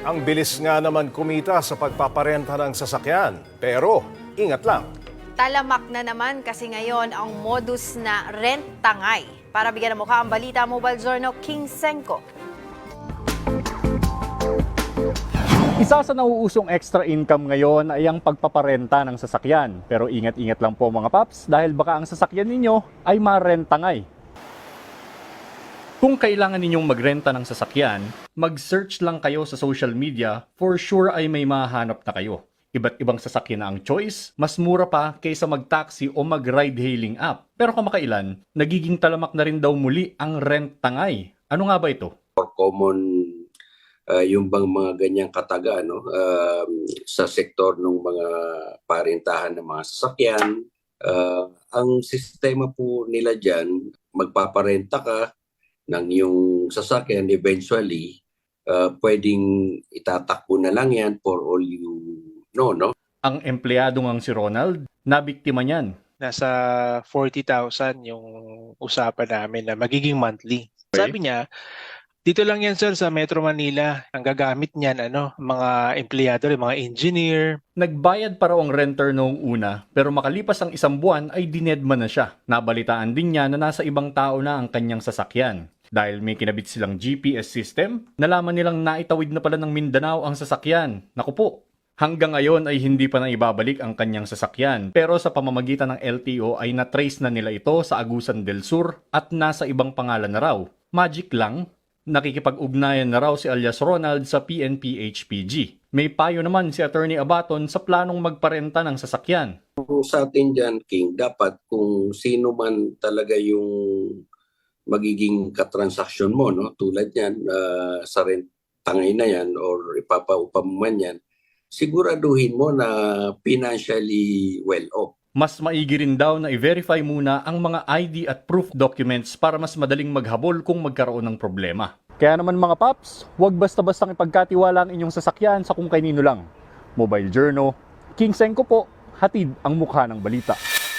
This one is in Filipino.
Ang bilis nga naman kumita sa pagpaparenta ng sasakyan. Pero, ingat lang. Talamak na naman kasi ngayon ang modus na rent tangay. Para bigyan ng mukha ang balita, Mobile Journal King Senko. Isa sa nauusong extra income ngayon ay ang pagpaparenta ng sasakyan. Pero ingat-ingat lang po mga paps dahil baka ang sasakyan ninyo ay marentangay. Kung kailangan ninyong magrenta ng sasakyan, mag-search lang kayo sa social media, for sure ay may mahanap na kayo. Iba't ibang sasakyan na ang choice, mas mura pa kaysa mag-taxi o mag-ride-hailing app. Pero kamakailan, nagiging talamak na rin daw muli ang rent tangay. Ano nga ba ito? or common uh, yung bang mga ganyang kataga no um, sa sektor ng mga parintahan ng mga sasakyan Uh, ang sistema po nila diyan magpaparenta ka ng yung sasakyan eventually uh, pwedeng itatakbo na lang yan for all you know no Ang empleyado ngang si Ronald, nabiktima niyan. nasa 40,000 yung usapan namin na magiging monthly. Sabi niya, dito lang yan sir sa Metro Manila. Ang gagamit niyan ano, mga empleyado, mga engineer. Nagbayad pa raw ang renter noong una, pero makalipas ang isang buwan ay dinedma na siya. Nabalitaan din niya na nasa ibang tao na ang kanyang sasakyan. Dahil may kinabit silang GPS system, nalaman nilang naitawid na pala ng Mindanao ang sasakyan. Naku po, hanggang ngayon ay hindi pa na ibabalik ang kanyang sasakyan. Pero sa pamamagitan ng LTO ay na-trace na nila ito sa Agusan del Sur at nasa ibang pangalan na raw. Magic lang, nakikipag-ugnayan na raw si alias Ronald sa PNP HPG. May payo naman si Attorney Abaton sa planong magparenta ng sasakyan. Sa atin dyan, King, dapat kung sino man talaga yung magiging katransaksyon mo, no? tulad yan, ah, sa rent tangay na yan or ipapaupa mo man yan, siguraduhin mo na financially well off. Mas maigi rin daw na i-verify muna ang mga ID at proof documents para mas madaling maghabol kung magkaroon ng problema. Kaya naman mga paps, huwag basta-bastang ipagkatiwala ang inyong sasakyan sa kung kanino lang. Mobile Journal, King Senko po, hatid ang mukha ng balita.